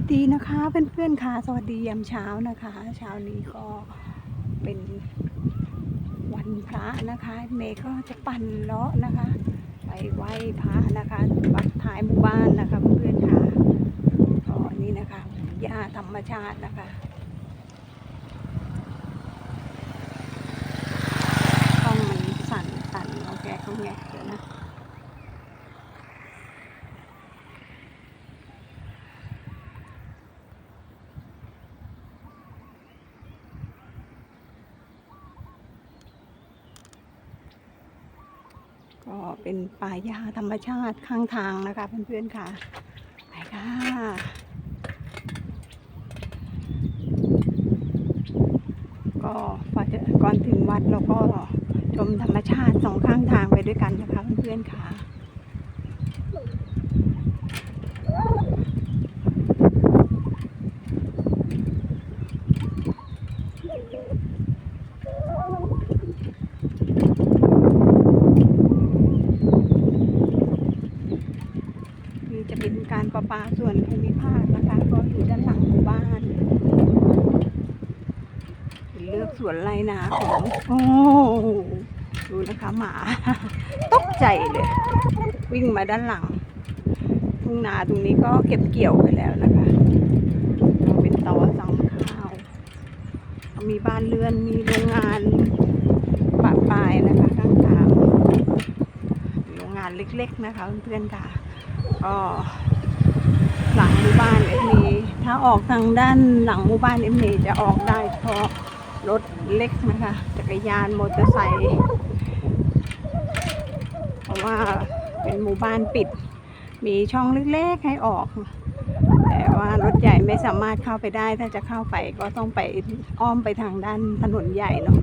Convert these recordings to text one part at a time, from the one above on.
วัสดีนะคะเพื่อนๆค่ะ สวัสดียามเช้านะคะ เช้านี้ก็เป็นวันพระนะคะ เมย์ก็จะปั่นเลาะนะคะ ไปไหว้พระนะคะวัดท้ายหมู่บ้านนะคะเพื่อนๆค่ะก็นี่นะคะหญ้าธรรมชาตินะคะต้องมันสั่นสั่นโอเคเขาแงะเดี๋ยวนะ ก็ เป็นป่าหญ้าธรรมชาติข้างทางนะคะเพื่อนๆค่ะ ไปค่ะ ก็พอจะก่อนถึงวัดเราก็ชมธรรมชาติสองข้างทางไปด้วยกันนะคะเพื่อนๆค่ะ นี่จะเป็นการะปาส่วนภูมิภาคนะคะ ก็อยู่ด้านหลังหมู่บ้านเลือกสวนไรนาของโอ้ดูนะคะหมาตกใจเลย วิ่งมาด้านหลังทุ่งนาตรงนี้ก็เก็บเกี่ยวไปแล้วนะคะเป็นตอสั่งข้าวมีบ้านเรือนมีโรงงานปะปลายนะคะข้างทางมีโรงงานเล็กๆนะคะเพื่อนๆค่ะก็ หมู่บ้านเอ็มเมถ้าออกทางด้านหลังหมู่บ้านเอ็มเมจะออกได้เฉพาะรถเล็กนะคะจักรยานมอเตอร์ไซค์เพราะว่าเป็นหมู่บ้านปิด มีช่องเล็กๆให้ออก แต่ว่ารถใหญ่ไม่สามารถเข้าไปได้ ถ้าจะเข้าไปก็ต้องไปอ้อมไปทางด้านถนนใหญ่เนาะ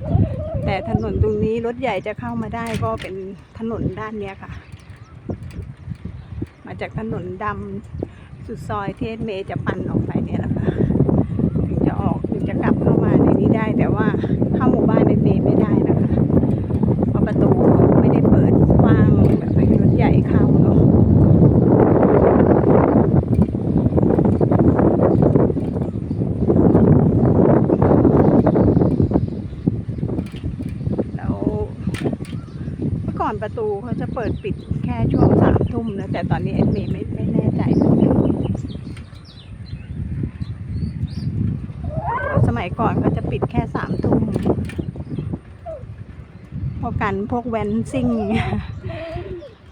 แต่ถนนตรงนี้รถใหญ่จะเข้ามาได้ก็เป็นถนนด้านเนี้ยค่ะ มาจากถนนดำ สุดซอยเทศเมย์จะปั่นออกไปเนี่ยแหละค่ะถึงจะออกถึงจะกลับเข้ามาในนี้ได้ แต่ว่าเข้าหมู่บ้านในเมย์ไม่ได้นะคะเพราะประตูไม่ได้เปิดกว้างแบบให้รถใหญ่เข้าเนาะแล้วเมื่อก่อนประตูเขาจะเปิดปิดแค่ช่วงสามทุ่มนะแต่ตอนนี้เอ็มไม่ไม่ไม่แน่ใจเหมือนกันสมัยก่อนก็จะปิดแค่สามทุ่มพ วกกันพวกแวนซิ่ง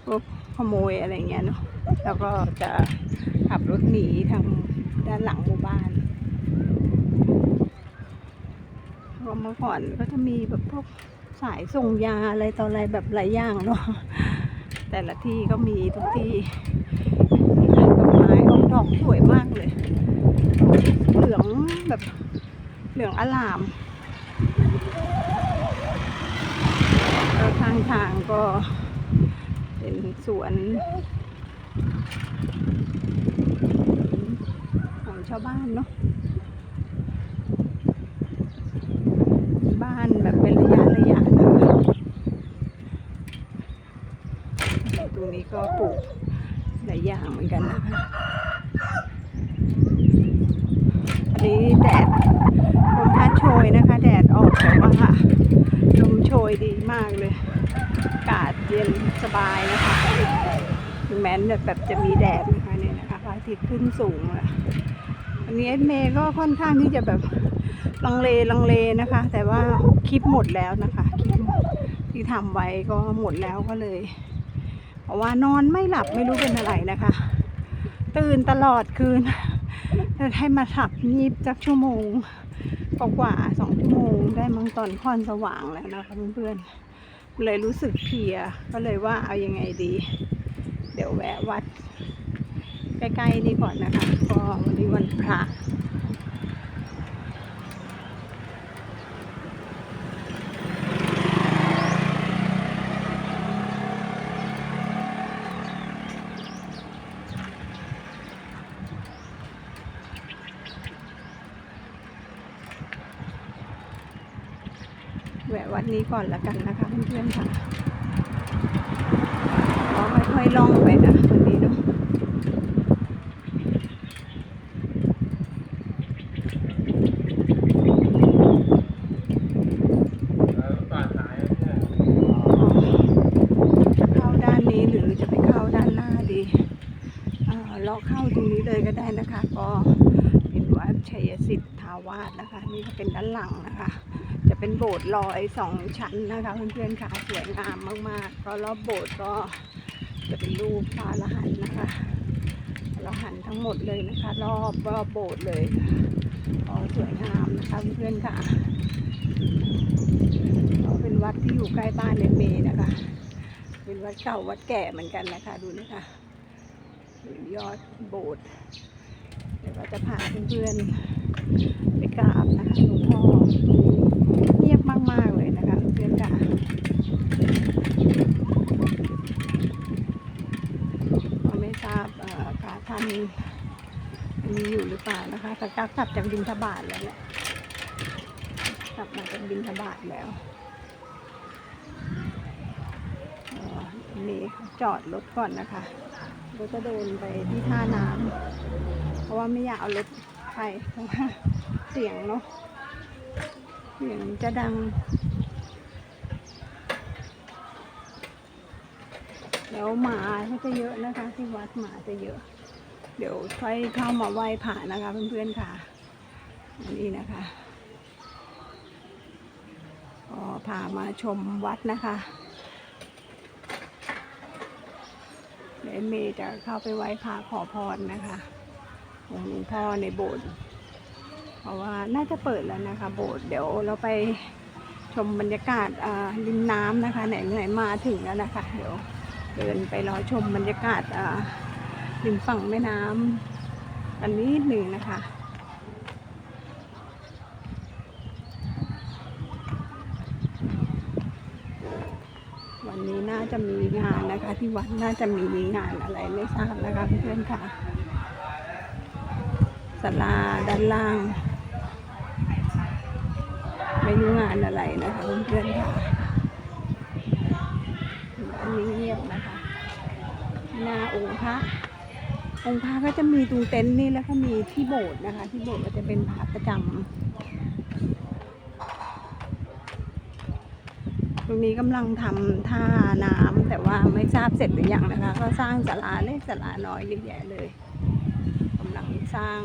พวกขโมยอะไรเงี้ยเนาะแล้วก็จะขับรถหนีทางด้านหลังหมู่บ้านเพราะเมื่อก่อนก็จะมีแบบพวกสายส่งยาอะไรต่ออะไรแบบหลายอย่างเนาะแต่ละที่ก็มีทุกที่ดอกไม้ออกดอกสวยมากเลย เหลืองแบบเหลืองอลาม แล้วข้างทางก็เป็นสวนของชาวบ้านเนาะบ้านแบบเป็นระยะระยะนะคะตรงนี้ก็ปลูกหลายอย่างเหมือนกันนะคะอันนี้แดดลมพัดโชยนะคะ แดดออกแต่ว่า ลมโชยดีมากเลย อากาศเย็นสบายนะคะ ถึงแม้แบบจะมีแดดนะคะเนี่ยนะคะพระอาทิตย์ขึ้นสูงอะอันนี้เอเมย์ก็ค่อนข้างที่จะแบบลังเลลังเลนะคะ แต่ว่าคลิปหมดแล้วนะคะคลิปที่ทำไว้ก็หมดแล้วก็เลยเพราะว่านอนไม่หลับไม่รู้เป็นอะไรนะคะ ตื่นตลอดคืนแต่ให้มาถับยีบจักชั่วโมง กว่าสองชั่วโมงได้มังตอนค่อนสว่างแล้วนะคะเพื่อนๆเลยรู้สึกเพียก็เลยว่าเอายังไงดี เดี๋ยวแวะวัดใกล้ๆนี่ก่อนนะคะก็วันนี้วันพระ วัดนี้ก่อนละกันนะคะเพื่อนๆค่ะก็ค่อยๆล่องไปนะวันนี้เนาะเราเข้าตรงนี้เลยก็ได้นะคะ ก็เป็นวัดชัยสิทธาวาสนะคะ นี่ก็เป็นด้านหลังนะคะ เป็นโบสถ์ลอยสองชั้นนะคะเพื่อนๆค่ะสวยงามมากๆก็รอบโบสถ์ก็จะเป็นรูปพระอรหันต์นะคะพระอรหันต์ทั้งหมดเลยนะคะ รอบรอบโบสถ์เลยก็สวยงามนะคะเพื่อนๆค่ะก็เป็นวัดที่อยู่ใกล้บ้านเนเมนะคะ เป็นวัดเก่าวัดแก่เหมือนกันนะคะดูนะคะยอดโบสถ์เดี๋ยวเราจะพาเพื่อนๆไปกราบนะคะหลวงพ่อเงียบมากๆเลยนะคะเพื่อนๆค่ะก็ไม่ทราบเอ่อ พระท่านมีอยู่หรือเปล่านะคะแต่กลับจากบินทบาทแล้วแหละกลับมาจากบินทบาทแล้วอ่อมีจอดรถก่อนนะคะแล้วก็เดินไปที่ท่าน้ำเพราะว่าไม่อยากเอารถไปเพราะว่าเสียงเนาะเสียงจะดังแล้วหมาก็จะเยอะนะคะ ที่วัดหมาจะเยอะ เดี๋ยวค่อยเข้ามาไหว้ผ่านะคะเพื่อนๆค่ะนนี้นะคะก็พามาชมวัดนะคะเดี๋ยวเมย์จะเข้าไปไหว้พระขอพรนะคะองหลวงพ่อในโบสถ์เพราะว่าน่าจะเปิดแล้วนะคะ โบสถ์เดี๋ยวเราไปชมบรรยากาศริมน้ำนะคะไหนไหนมาถึงแล้วนะคะ เดี๋ยวเดินไปรอชมบรรยากาศอ่า ริมฝั่งแม่น้ำกันนิดหนึ่งนะคะ วันนี้น่าจะมีงานนะคะ ที่วัดน่าจะมีงานอะไรไม่ทราบนะคะเพื่อนๆค่ะศาลาด้านล่าง ไม่รู้งานอะไรนะคะเพื่อนๆค่ะอันนี้เงียบนะคะหน้าองค์พระ องค์พระก็จะมีตรงเต็นท์นี่แล้วก็มีที่โบสถ์นะคะ ที่โบสถ์ก็จะเป็นพระประจำตรงนี้กำลังทำท่าน้ำแต่ว่าไม่ทราบเสร็จหรือยังนะคะ ก็สร้างศาลาเล็กศาลาน้อยเยอะแยะเลยกำลังสร้าง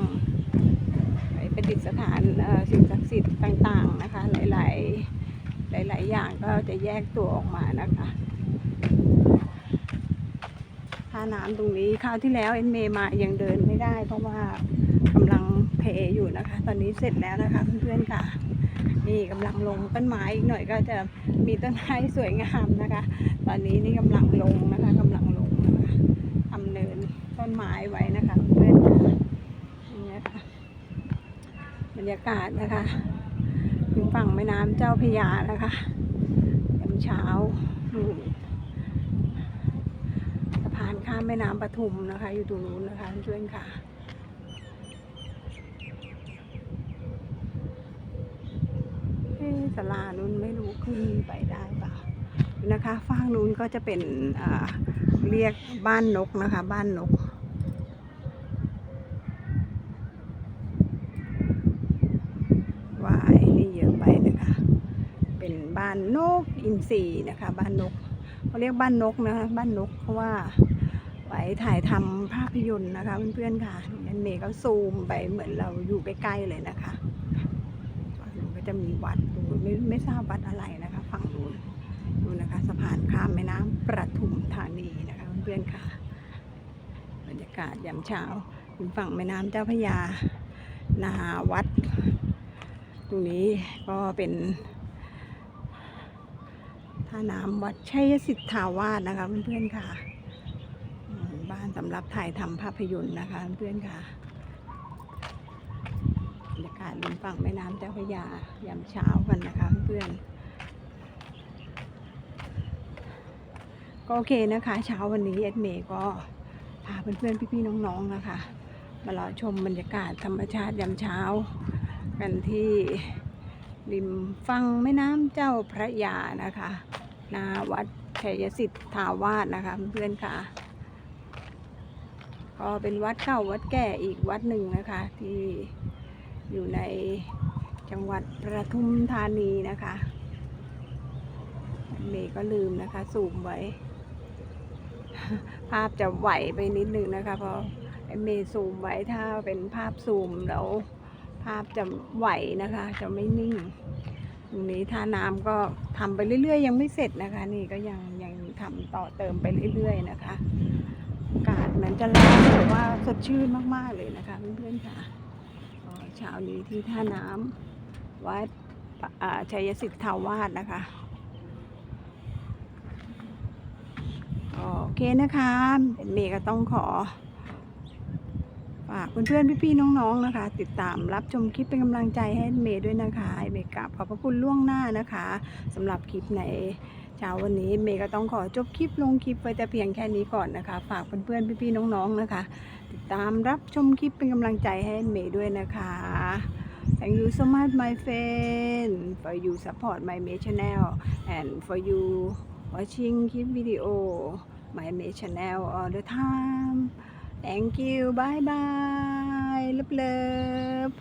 ไปประดิษฐานสิ่งศักดิ์สิทธิ์ต่างๆนะคะ หลายๆหลาย ๆ อย่างก็จะแยกตัวออกมานะคะ ท่าน้ำตรงนี้คราวที่แล้วเอ็นเมย์มายังเดินไม่ได้ เพราะว่ากำลังเพอยู่นะคะ ตอนนี้เสร็จแล้วนะคะเพื่อนๆค่ะ นี่กำลังลงต้นไม้อีกหน่อยก็จะมีต้นไม้สวยงามนะคะ ตอนนี้นี่กำลังลงนะคะกำลังลงนะคะทำเนินต้นไม้ไว้นะคะเพื่อนๆค่ะนี่นะคะบรรยากาศนะคะถึงฝั่งแม่น้ำเจ้าพยานะคะยามเช้านู่นสะพาน ข้ามแม่น้ำปทุมนะคะ อยู่ตรงนู้นนะคะเพื่อนค่ะเอ๊ะศาลานู้นไม่รู้ขึ้นไปได้เปล่านะคะฟางนู้นก็จะเป็นเรียกบ้านนกนะคะ บ้านนกว่าไอ้นี่เยอะไปนะคะ เป็นบ้านนกอินทรีนะคะ บ้านนกเขาเรียกบ้านนกนะคะบ้านนกเพราะว่า ไว้ถ่ายทำภาพยนตร์นะคะเพื่อนๆค่ะนั่นเมย์ก็ซูมไปเหมือนเราอยู่ใกล้ๆเลยนะคะก็จะมีวัดตรงนู้นไม่ไม่ทราบวัดอะไรนะคะฝั่งนู้นดูนะคะสะพานข้ามแม่น้ำประทุมธานีนะคะเพื่อนๆค่ะบรรยากาศยามเช้าอยู่ฝั่งแม่น้ำเจ้าพระยานาวัด ตรงนี้ก็เป็นท่าน้ำวัดชัยสิทธาวาสนะคะเพื่อนๆค่ะำหรับถ่ายทำภาพยนตร์นะคะ เพื่อนค่ะบรรยากาศริมฝั่งแม่น้ำเจ้าพระยายามเช้ากันนะคะ เพื่อนก็โอเคนะคะ เช้าวันนี้เอ็ดเมย์ก็พาเพื่อนๆพี่ๆน้องๆนะคะมารอชมบรรยากาศธรรมชาติยามเช้า กันที่ริมฝั่งแม่น้ำเจ้าพระยานะคะหนาวัดชัยสิทธาวาสนะคะ เพื่อนๆค่ะ ก็เป็นวัดเก่าวัดแก่อีกวัดหนึ่งนะคะ ที่อยู่ในจังหวัดประทุมธานีนะคะเมย์ก็ลืมนะคะซูมไว้ ภาพจะไหวไปนิดนึงนะคะเพราะเมย์ซูมไว้ถ้าเป็นภาพซูมแล้วภาพจะไหวนะคะ จะไม่นิ่งตรงนี้ท่าน้ำก็ทำไปเรื่อยๆ ยังไม่เสร็จนะคะ นี่ก็ยังยังทำต่อเติมไปเรื่อยๆนะคะ อากาศเหมันจะร้อนแต่ว่าสดชื่นมาก ๆ เลยนะคะเพื่อนๆค่ะเช้านี้ที่ท่าน้ำวัดชัยสิทธาวาสนะคะโอเคนะคะเป็นเมย์ก็ต้องขอฝากเพื่อนๆพี่ๆน้องๆนะคะ ติดตามรับชมคลิปเป็นกำลังใจให้เมย์ด้วยนะคะเมย์กราบขอบพระคุณล่วงหน้านะคะสำหรับคลิปใน เช้าวันนี้เมย์ก็ต้องขอจบคลิปลงคลิปไว้แต่เพียงแค่นี้ก่อนนะคะ ฝากเพื่อนๆพี่ๆน้องๆนะคะ ติดตามรับชมคลิปเป็นกำลังใจให้เมย์ด้วยนะคะ Thank you so much my friend for you support my May channel and for you watching clip video my May channel all the time Thank you bye bye love love